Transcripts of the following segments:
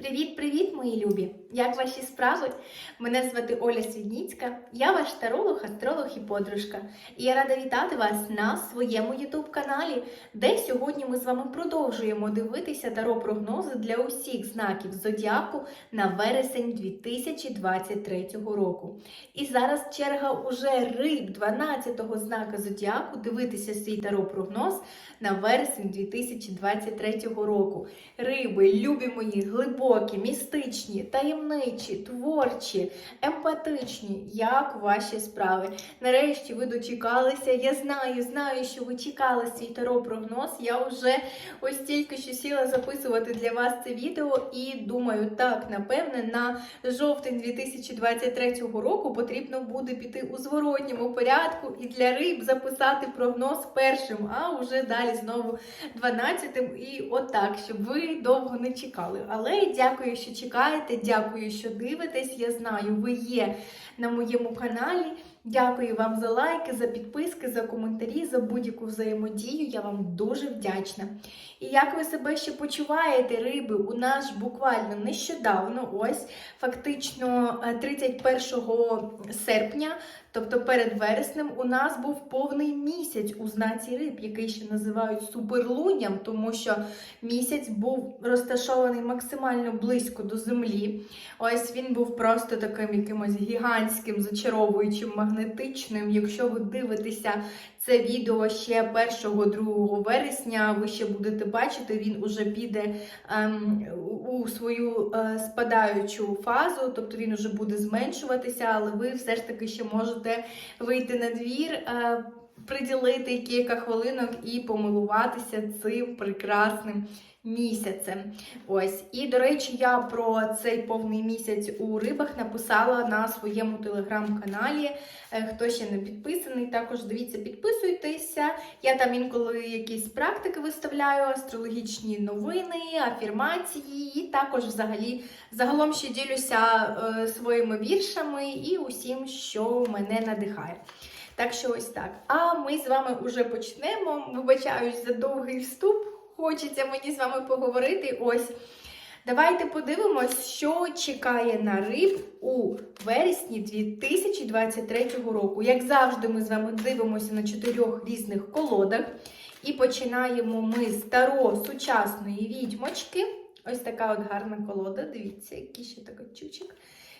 Привіт-привіт, мої любі! Як ваші справи? Мене звати Оля Свідніцька, я ваш таролог, астролог і подружка. І я рада вітати вас на своєму ютуб-каналі, де сьогодні ми з вами продовжуємо дивитися таро-прогнози для усіх знаків зодіаку на вересень 2023 року. І зараз черга уже риб 12-го знака зодіаку дивитися свій таро-прогноз на вересень 2023 року. Риби, любі мої, глибокі, містичні, таємничі, творчі, емпатичні. Як ваші справи? Нарешті ви дочекалися. Я знаю, знаю, що ви чекали свій таро-прогноз. Я вже ось тільки що сіла записувати для вас це відео і думаю, так, напевне, на жовтень 2023 року потрібно буде піти у зворотньому порядку і для риб записати прогноз першим, а вже далі знову 12-тим. І отак, щоб ви довго не чекали. Але дякую, що чекаєте, дякую, що дивитесь. Я знаю, ви є на моєму каналі. Дякую вам за лайки, за підписки, за коментарі, за будь-яку взаємодію. Я вам дуже вдячна. І як ви себе ще почуваєте, риби? У нас буквально нещодавно, ось фактично е, 31 серпня, тобто перед вереснем, у нас був повний місяць у знаці риб, який ще називають суперлунням, тому що місяць був розташований максимально близько до землі. Ось він був просто таким якимось гігантським, зачаровуючим, магнетичним. Якщо ви дивитеся це відео ще 1-2 вересня, ви ще будете бачити, він уже піде ем, у свою е, спадаючу фазу, тобто він уже буде зменшуватися, але ви все ж таки ще можете вийти на двір. Е, Приділити кілька хвилинок і помилуватися цим прекрасним місяцем. Ось. І, до речі, я про цей повний місяць у рибах написала на своєму телеграм-каналі. Е, Хто ще не підписаний, також дивіться, підписуйтеся. Я там інколи якісь практики виставляю, астрологічні новини, афірмації, і також взагалі загалом ще ділюся е, своїми віршами і усім, що мене надихає. Так що ось так. А ми з вами вже почнемо. Вибачаюсь за довгий вступ. Хочеться мені з вами поговорити. Ось. Давайте подивимось, що чекає на риб у вересні 2023 року. Як завжди, ми з вами дивимося на чотирьох різних колодах. І починаємо ми з таро сучасної відьмочки. Ось така от гарна колода. Дивіться, який ще такий чучик.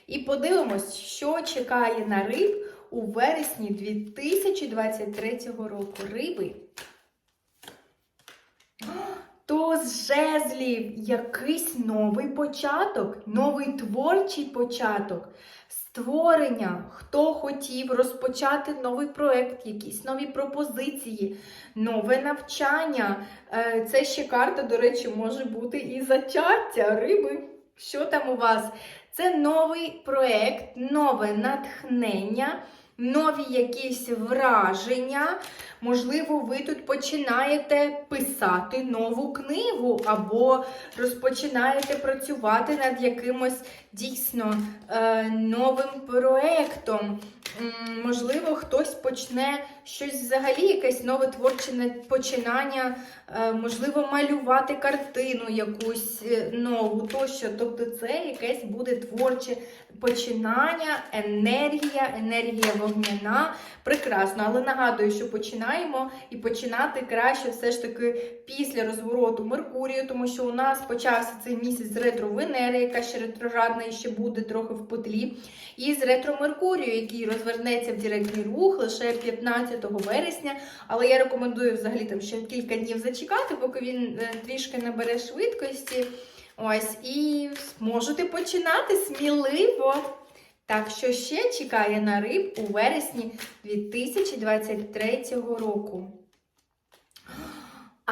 І подивимось, що чекає на риб у вересні 2023 року. Риби. То з жезлів якийсь новий початок, новий творчий початок, створення. Хто хотів розпочати новий проект, якісь нові пропозиції, нове навчання. Е, Це ще карта, до речі, може бути і зачаття риби. Що там у вас? Це новий проект, нове натхнення, нові якісь враження. Можливо, ви тут починаєте писати нову книгу, або розпочинаєте працювати над якимось дійсно е, новим проєктом. Можливо, хтось почне щось взагалі, якесь нове творче починання, е, можливо, малювати картину якусь е, нову тощо. Тобто, це якесь буде творче починання, енергія, енергія вогняна. Прекрасно, але нагадую, що починаємо і починати краще все ж таки після розвороту Меркурію, тому що у нас почався цей місяць з ретро Венери, яка ще ретроградна і ще буде трохи в петлі, і з ретро Меркурію, який розвернеться в директний рух лише 15 вересня. Але я рекомендую взагалі там ще кілька днів зачекати, поки він е, трішки набере швидкості. Ось, і можете починати сміливо. Так, що ще чекає на риб у вересні 2023 року?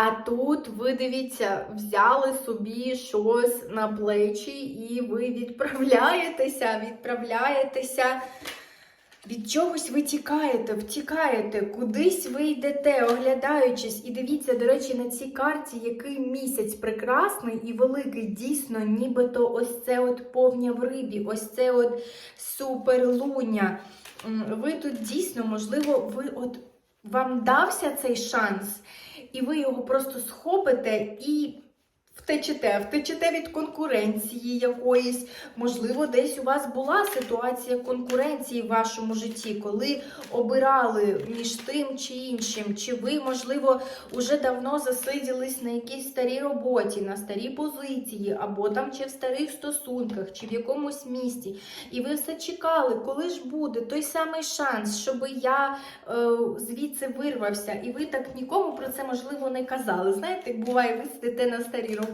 А тут ви дивіться, взяли собі щось на плечі, і ви відправляєтеся, відправляєтеся. Від чогось ви тікаєте, втікаєте, кудись ви йдете, оглядаючись. І дивіться, до речі, на цій карті, який місяць прекрасний і великий, дійсно, нібито ось це от повня в рибі, ось це от суперлуння. Ви тут дійсно, можливо, ви от вам дався цей шанс, і ви його просто схопите і Втечете, втечете від конкуренції якоїсь. Можливо, десь у вас була ситуація конкуренції в вашому житті, коли обирали між тим чи іншим. Чи ви, можливо, уже давно засиділись на якійсь старій роботі, на старій позиції, або там чи в старих стосунках, чи в якомусь місті. І ви все чекали, коли ж буде той самий шанс, щоб я е, звідси вирвався. І ви так нікому про це можливо не казали. Знаєте, буває, ви сидите на старій роботі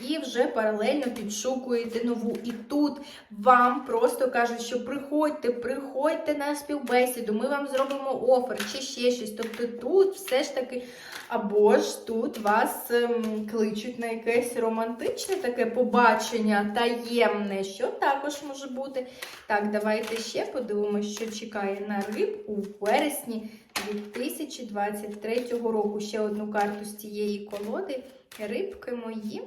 і вже паралельно підшукуєте нову. І тут вам просто кажуть, що приходьте, приходьте на співбесіду, ми вам зробимо офер чи ще щось. Тобто тут все ж таки, або ж тут вас ем, кличуть на якесь романтичне таке побачення, таємне, що також може бути. Так, давайте ще подивимося, що чекає на риб у вересні 2023 року. Ще одну карту з цієї колоди. Рибки мої.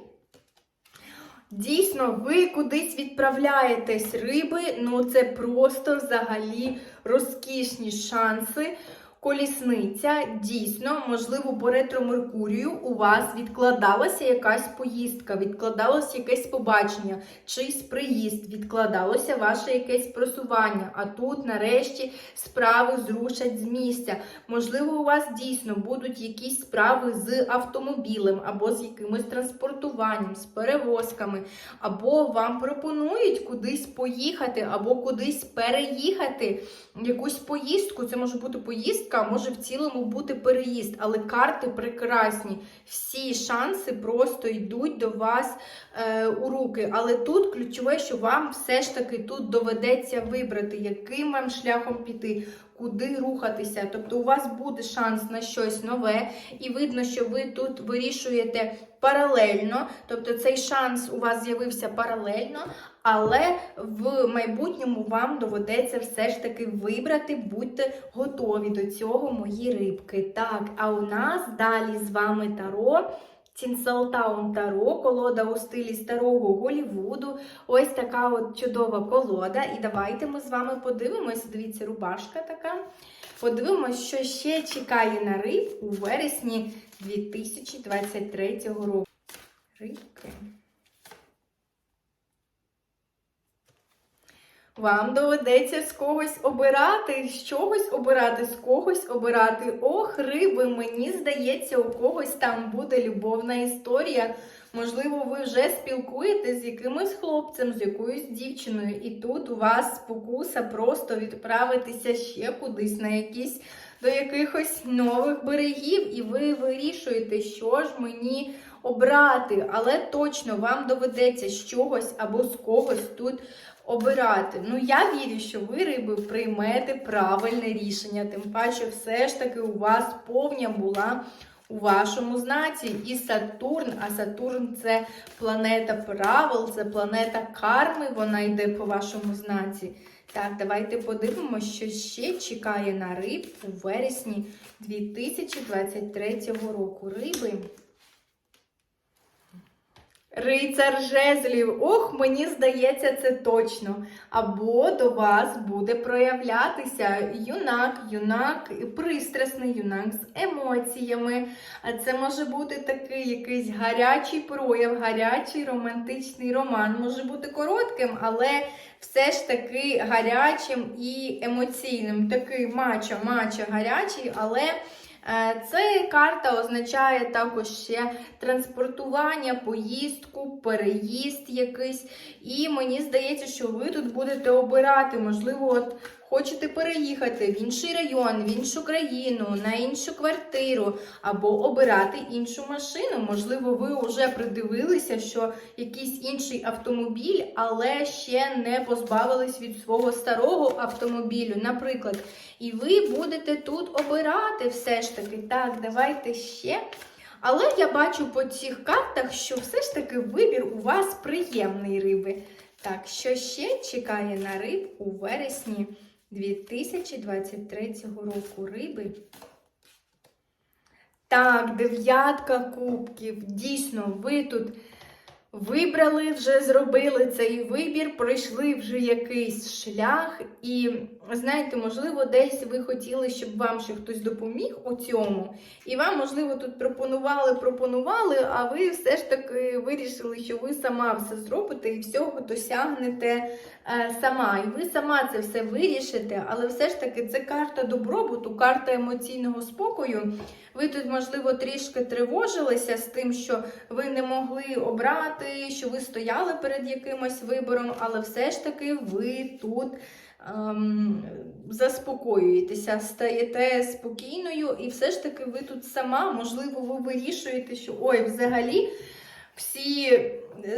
Дійсно, ви кудись відправляєтесь риби, ну це просто взагалі розкішні шанси. Колісниця дійсно, можливо, по ретро Меркурію у вас відкладалася якась поїздка, відкладалося якесь побачення, чийсь приїзд, відкладалося ваше якесь просування. А тут, нарешті, справи зрушать з місця. Можливо, у вас дійсно будуть якісь справи з автомобілем, або з якимось транспортуванням, з перевозками, або вам пропонують кудись поїхати, або кудись переїхати. Якусь поїздку, це може бути поїздка а може в цілому бути переїзд, але карти прекрасні. Всі шанси просто йдуть до вас е, у руки. Але тут ключове, що вам все ж таки тут доведеться вибрати, яким вам шляхом піти. Куди рухатися, тобто у вас буде шанс на щось нове, і видно, що ви тут вирішуєте паралельно, тобто цей шанс у вас з'явився паралельно, але в майбутньому вам доведеться все ж таки вибрати, будьте готові до цього, мої рибки. Так, а у нас далі з вами Таро. Тінселтаун Таро, колода у стилі старого Голівуду. Ось така от чудова колода. І давайте ми з вами подивимось. Дивіться, рубашка така. Подивимось, що ще чекає на риб у вересні 2023 року. Рибки. Вам доведеться з когось обирати, з чогось обирати, з когось обирати. Ох, риби, мені здається, у когось там буде любовна історія. Можливо, ви вже спілкуєтесь з якимось хлопцем, з якоюсь дівчиною, і тут у вас спокуса просто відправитися ще кудись на якісь до якихось нових берегів, і ви вирішуєте, що ж мені обрати, але точно вам доведеться з чогось або з когось тут обирати. Ну, я вірю, що ви, риби, приймете правильне рішення. Тим паче, все ж таки, у вас повня була у вашому знаці. І Сатурн, а Сатурн це планета правил, це планета карми, вона йде по вашому знаці. Так, давайте подивимося, що ще чекає на риб у вересні 2023 року. Риби. Рицар жезлів, ох, мені здається, це точно. Або до вас буде проявлятися юнак, юнак, пристрасний юнак з емоціями. Це може бути такий якийсь гарячий прояв, гарячий романтичний роман. Може бути коротким, але все ж таки гарячим і емоційним. Такий мачо, мачо гарячий, але. Е, Ця карта означає також ще транспортування, поїздку, переїзд якийсь. І мені здається, що ви тут будете обирати, можливо, от хочете переїхати в інший район, в іншу країну, на іншу квартиру, або обирати іншу машину. Можливо, ви вже придивилися, що якийсь інший автомобіль, але ще не позбавились від свого старого автомобілю, наприклад. І ви будете тут обирати все ж таки. Так, давайте ще. Але я бачу по цих картах, що все ж таки вибір у вас приємний риби. Так, що ще чекає на риб у вересні 2023 року риби? Так, дев'ятка кубків. Дійсно, ви тут Вибрали, вже зробили цей вибір, пройшли вже якийсь шлях, і знаєте, можливо, десь ви хотіли, щоб вам ще хтось допоміг у цьому, і вам, можливо, тут пропонували, пропонували, а ви все ж таки вирішили, що ви сама все зробите і всього досягнете сама. І ви сама це все вирішите, але все ж таки це карта добробуту, карта емоційного спокою. Ви тут, можливо, трішки тривожилися з тим, що ви не могли обрати, що ви стояли перед якимось вибором, але все ж таки ви тут ем, заспокоюєтеся, стаєте спокійною, і все ж таки ви тут сама, можливо, ви вирішуєте, що ой, взагалі. Всі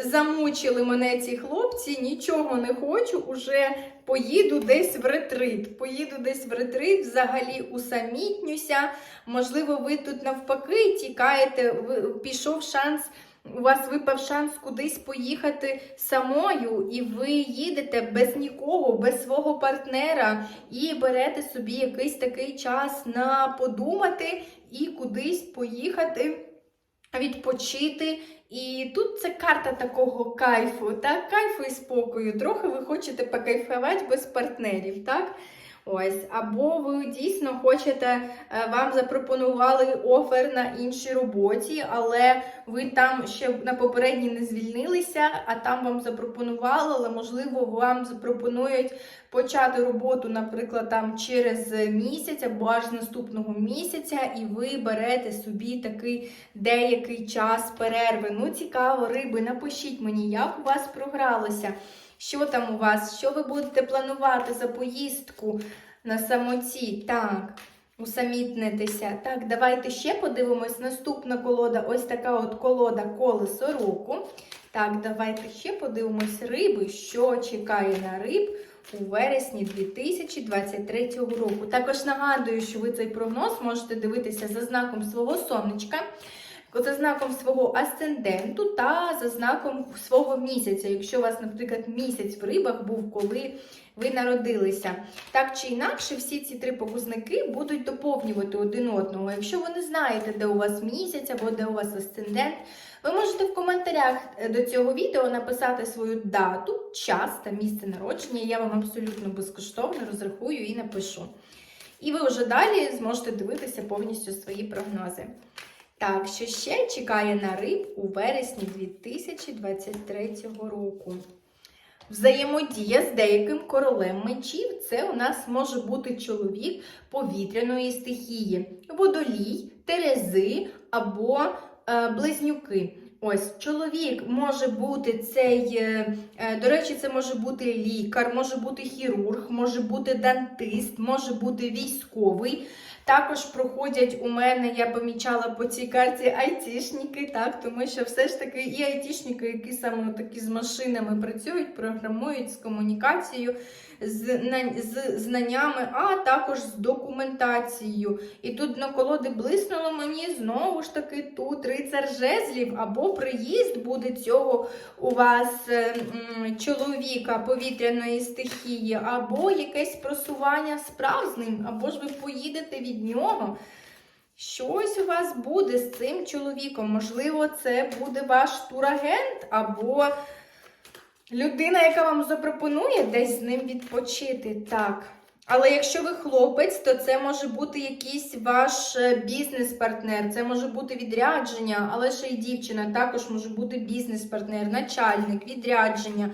замучили мене ці хлопці, нічого не хочу, уже поїду десь в ретрит. Поїду десь в ретрит, взагалі усамітнюся. Можливо, ви тут навпаки тікаєте, пішов шанс. У вас випав шанс кудись поїхати самою, і ви їдете без нікого, без свого партнера, і берете собі якийсь такий час на подумати і кудись поїхати відпочити. І тут це карта такого кайфу, так? кайфу і спокою. Трохи ви хочете покайфувати без партнерів, так? Ось, або ви дійсно хочете, е, вам запропонували офер на іншій роботі, але ви там ще на попередній не звільнилися, а там вам запропонували, але можливо вам запропонують почати роботу, наприклад, там через місяць або аж наступного місяця, і ви берете собі такий деякий час перерви. Ну, цікаво, риби, напишіть мені, як у вас програлося. Що там у вас? Що ви будете планувати за поїздку на самоті? Так, усамітнитися. Так, давайте ще подивимось. Наступна колода ось така от колода колесо року. Так, давайте ще подивимось риби, що чекає на риб у вересні 2023 року. Також нагадую, що ви цей прогноз можете дивитися за знаком свого сонечка за знаком свого асценденту та за знаком свого місяця. Якщо у вас, наприклад, місяць в рибах був, коли ви народилися. Так чи інакше, всі ці три показники будуть доповнювати один одного. Якщо ви не знаєте, де у вас місяць або де у вас асцендент, ви можете в коментарях е, до цього відео написати свою дату, час та місце народження. Я вам абсолютно безкоштовно розрахую і напишу. І ви вже далі зможете дивитися повністю свої прогнози. Так, що ще чекає на риб у вересні 2023 року? Взаємодія з деяким королем мечів це у нас може бути чоловік повітряної стихії, водолій, терези або е, близнюки. Ось чоловік може бути цей, е, е, до речі, це може бути лікар, може бути хірург, може бути дантист, може бути військовий. Також проходять у мене, я помічала по цій карті айтішники, так, тому що все ж таки і айтішники, які саме такі з машинами працюють, програмують з комунікацією, з, з знаннями, а також з документацією. І тут на колоди блиснуло мені знову ж таки тут рицар жезлів, або приїзд буде цього у вас м, чоловіка повітряної стихії, або якесь просування справ з ним, або ж ви поїдете від нього. Щось у вас буде з цим чоловіком. Можливо, це буде ваш турагент, або людина, яка вам запропонує десь з ним відпочити. Так. Але якщо ви хлопець, то це може бути якийсь ваш е, бізнес-партнер, це може бути відрядження, але ще й дівчина також може бути бізнес-партнер, начальник, відрядження.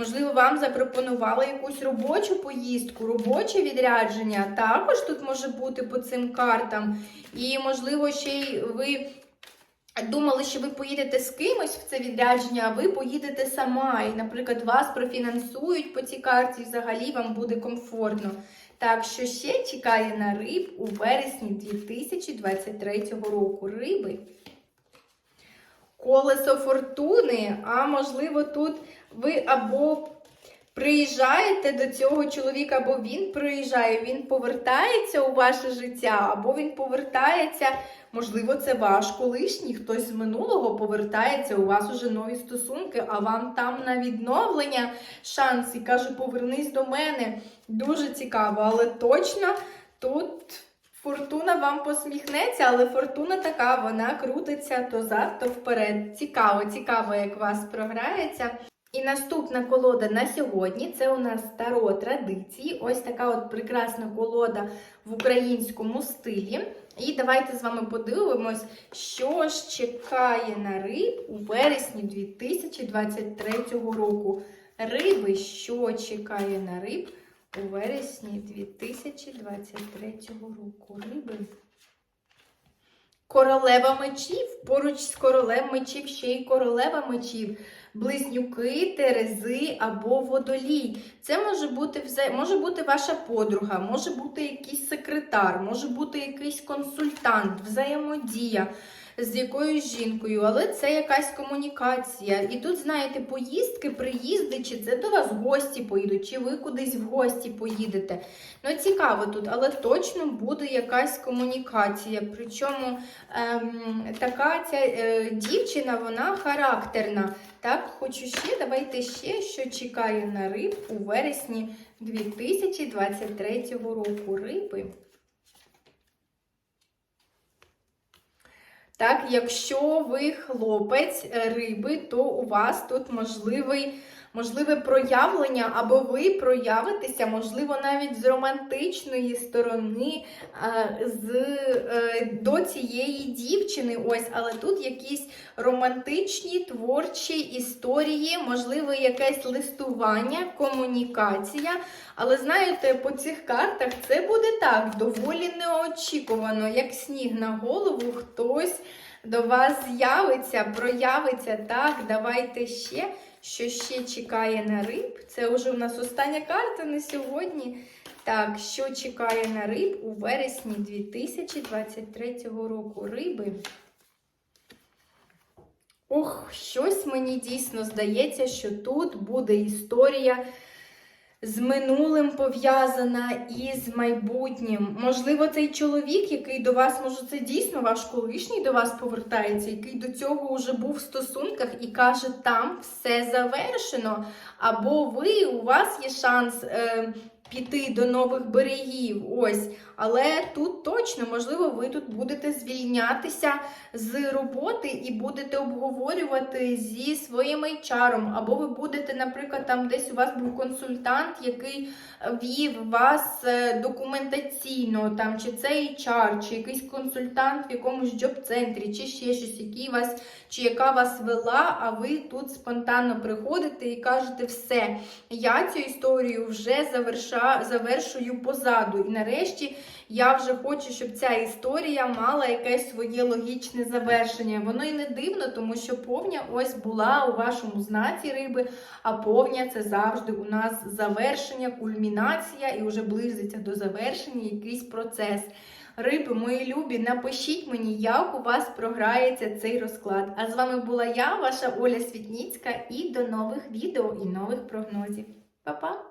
Можливо, вам запропонували якусь робочу поїздку, робоче відрядження. Також тут може бути по цим картам. І, можливо, ще й ви думали, що ви поїдете з кимось в це відрядження, а ви поїдете сама. І, наприклад, вас профінансують по цій карті, і взагалі вам буде комфортно. Так, що ще чекає на риб у вересні 2023 року? Риби. Колесо фортуни, а можливо, тут ви або приїжджаєте до цього чоловіка, або він приїжджає, він повертається у ваше життя, або він повертається, можливо, це ваш колишній, хтось з минулого повертається, у вас уже нові стосунки, а вам там на відновлення шанс і каже, повернись до мене. Дуже цікаво, але точно тут Фортуна вам посміхнеться, але фортуна така, вона крутиться то зад, то вперед. Цікаво, цікаво, як вас програється. І наступна колода на сьогодні це у нас таро традиції. Ось така от прекрасна колода в українському стилі. І давайте з вами подивимось, що ж чекає на риб у вересні 2023 року. Риби, що чекає на риб у вересні 2023 року. Риби. Королева мечів. Поруч з королем мечів ще й королева мечів. Близнюки, терези або водолій. Це може бути може бути ваша подруга, може бути якийсь секретар, може бути якийсь консультант, взаємодія з якоюсь жінкою, але це якась комунікація. І тут, знаєте, поїздки, приїзди, чи це до вас гості поїдуть, чи ви кудись в гості поїдете. Ну, цікаво тут, але точно буде якась комунікація. Причому ем, така ця е, дівчина, вона характерна. Так, хочу ще, давайте ще, що чекає на риб у вересні 2023 року. Риби. Так, якщо ви хлопець е, риби, то у вас тут можливий, можливе проявлення, або ви проявитеся, можливо, навіть з романтичної сторони е, з, е, до цієї дівчини. Ось, але тут якісь романтичні творчі історії, можливо, якесь листування, комунікація. Але знаєте, по цих картах це буде так доволі неочікувано, як сніг на голову, хтось до вас з'явиться, проявиться. Так, давайте ще. Що ще чекає на риб? Це вже у нас остання карта на сьогодні. Так, що чекає на риб у вересні 2023 року? Риби. Ох, щось мені дійсно здається, що тут буде історія з минулим пов'язана і з майбутнім. Можливо, цей чоловік, який до вас, може, це дійсно ваш колишній до вас повертається, який до цього вже був в стосунках і каже, там все завершено. Або ви, у вас є шанс. Е, Піти до нових берегів, ось, але тут точно, можливо, ви тут будете звільнятися з роботи і будете обговорювати зі своїм HR, або ви будете, наприклад, там десь у вас був консультант, який вів вас е, документаційно, там, чи це HR, чи якийсь консультант в якомусь джоб-центрі, чи ще щось, який вас, чи яка вас вела, а ви тут спонтанно приходите і кажете, все, я цю історію вже заверша, завершую позаду. І нарешті я вже хочу, щоб ця історія мала якесь своє логічне завершення. Воно і не дивно, тому що повня ось була у вашому знаці риби, а повня це завжди у нас завершення, кульмінація і вже близиться до завершення якийсь процес. Риби, мої любі, напишіть мені, як у вас програється цей розклад. А з вами була я, ваша Оля Світніцька, і до нових відео і нових прогнозів. Па-па!